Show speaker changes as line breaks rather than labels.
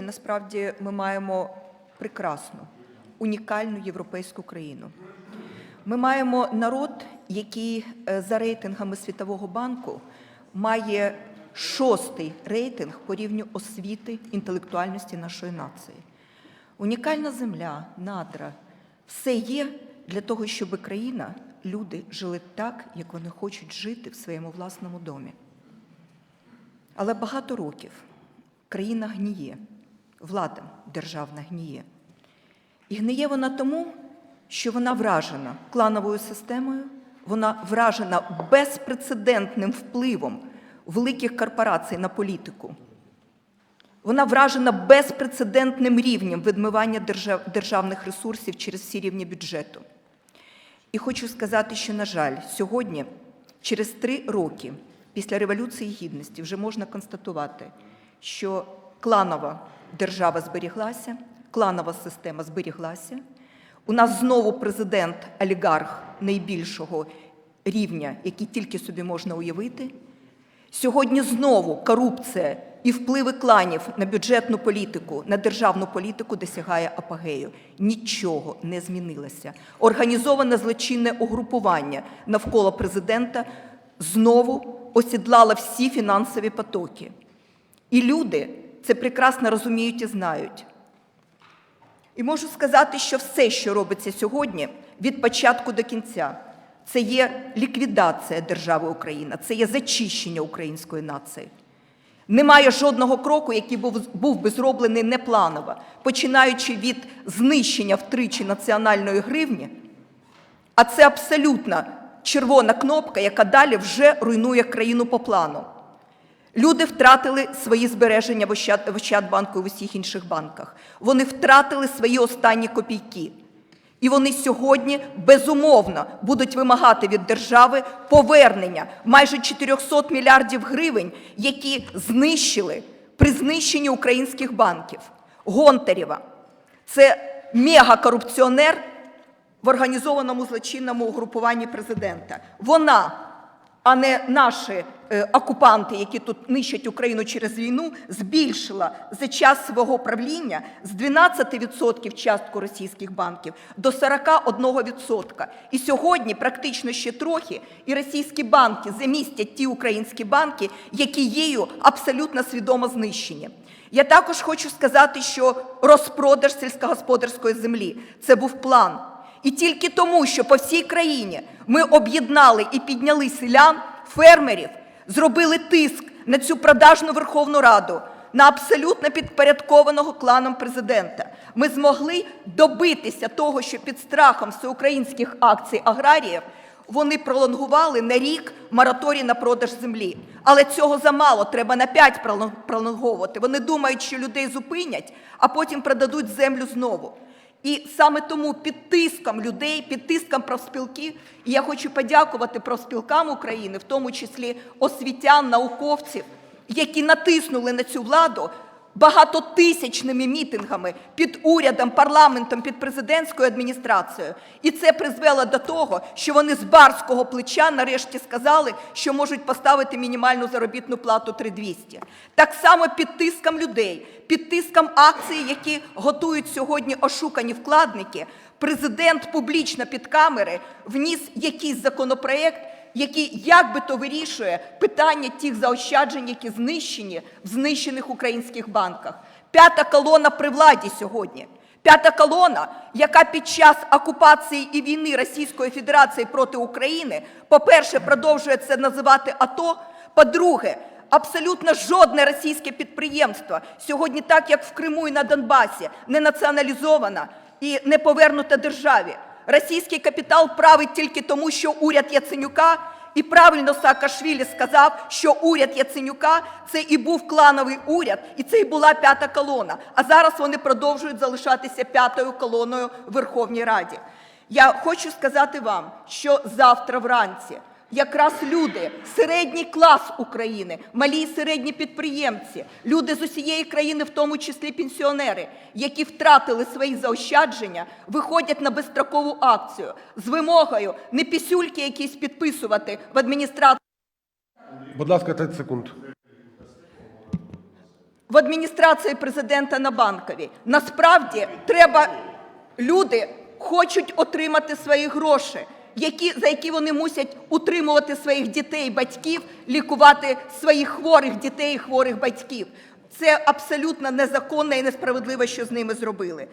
Насправді ми маємо прекрасну, унікальну європейську країну. Ми маємо народ, який е, за рейтингами Світового банку має шостий рейтинг по рівню освіти інтелектуальності нашої нації. Унікальна земля, надра, все є для того, щоб країна, люди жили так, як вони хочуть жити в своєму власному домі. Але багато років країна гніє, влада державна гніє. І гниє вона тому, що вона вражена клановою системою, вона вражена безпрецедентним впливом великих корпорацій на політику. Вона вражена безпрецедентним рівнем відмивання державних ресурсів через всі рівні бюджету. І хочу сказати, що, на жаль, сьогодні, через три роки після Революції Гідності, вже можна констатувати, що кланова держава зберіглася, кланова система зберіглася. У нас знову президент олігарх найбільшого рівня, який тільки собі можна уявити. Сьогодні знову корупція і впливи кланів на бюджетну політику, на державну політику досягає апогею. Нічого не змінилося. Організоване злочинне угрупування навколо президента знову осідлало всі фінансові потоки. І люди це прекрасно розуміють і знають. І можу сказати, що все, що робиться сьогодні, від початку до кінця, це є ліквідація держави Україна, це є зачищення української нації. Немає жодного кроку, який був, був би зроблений непланово, починаючи від знищення втричі національної гривні, а це абсолютно червона кнопка, яка далі вже руйнує країну по плану. Люди втратили свої збереження в Ощадбанку і в усіх інших банках. Вони втратили свої останні копійки. І вони сьогодні безумовно будуть вимагати від держави повернення майже 400 мільярдів гривень, які знищили при знищенні українських банків. Гонтарєва – це мегакорупціонер в організованому злочинному угрупуванні президента. Вона, а не наші е, окупанти, які тут нищать Україну через війну, збільшила за час свого правління з 12% частку російських банків до 41%. І сьогодні практично ще трохи, і російські банки замістять ті українські банки, які єю абсолютно свідомо знищені. Я також хочу сказати, що розпродаж сільськогосподарської землі це був план. І тільки тому, що по всій країні ми об'єднали і підняли селян, фермерів, зробили тиск на цю продажну Верховну Раду, на абсолютно підпорядкованого кланом президента. Ми змогли добитися того, що під страхом всеукраїнських акцій аграріїв вони пролонгували на рік мораторій на продаж землі. Але цього замало, треба на 5 пролон- пролонговувати. Вони думають, що людей зупинять, а потім продадуть землю знову. І саме тому під тиском людей, під тиском профспілки, і я хочу подякувати профспілкам України, в тому числі освітян, науковців, які натиснули на цю владу багатотисячними мітингами під урядом, парламентом, під президентською адміністрацією. І це призвело до того, що вони з барського плеча нарешті сказали, що можуть поставити мінімальну заробітну плату 3200. Так само під тиском людей, під тиском акцій, які готують сьогодні ошукані вкладники, президент публічно під камери вніс якийсь законопроект, який як би то вирішує питання тих заощаджень, які знищені в знищених українських банках. П'ята колона при владі сьогодні. П'ята колона, яка під час окупації і війни Російської Федерації проти України, по-перше, продовжує це називати АТО, по-друге, абсолютно жодне російське підприємство сьогодні, так як в Криму і на Донбасі, не націоналізовано і не повернуто державі. Російський капітал править тільки тому, що уряд Яценюка, і правильно Саакашвілі сказав, що уряд Яценюка це і був клановий уряд, і це і була п'ята колона. А зараз вони продовжують залишатися п'ятою колоною в Верховній Раді. Я хочу сказати вам, що завтра вранці якраз люди, середній клас України, малі і середні підприємці, люди з усієї країни, в тому числі пенсіонери, які втратили свої заощадження, виходять на безстрокову акцію з вимогою не пісюльки якісь підписувати в адміністрації.
Будь ласка, 30 секунд.
в адміністрації президента на банковій. Насправді треба люди хочуть отримати свої гроші, які, за які вони мусять утримувати своїх дітей, батьків, лікувати своїх хворих дітей і хворих батьків. Це абсолютно незаконно і несправедливо, що з ними зробили.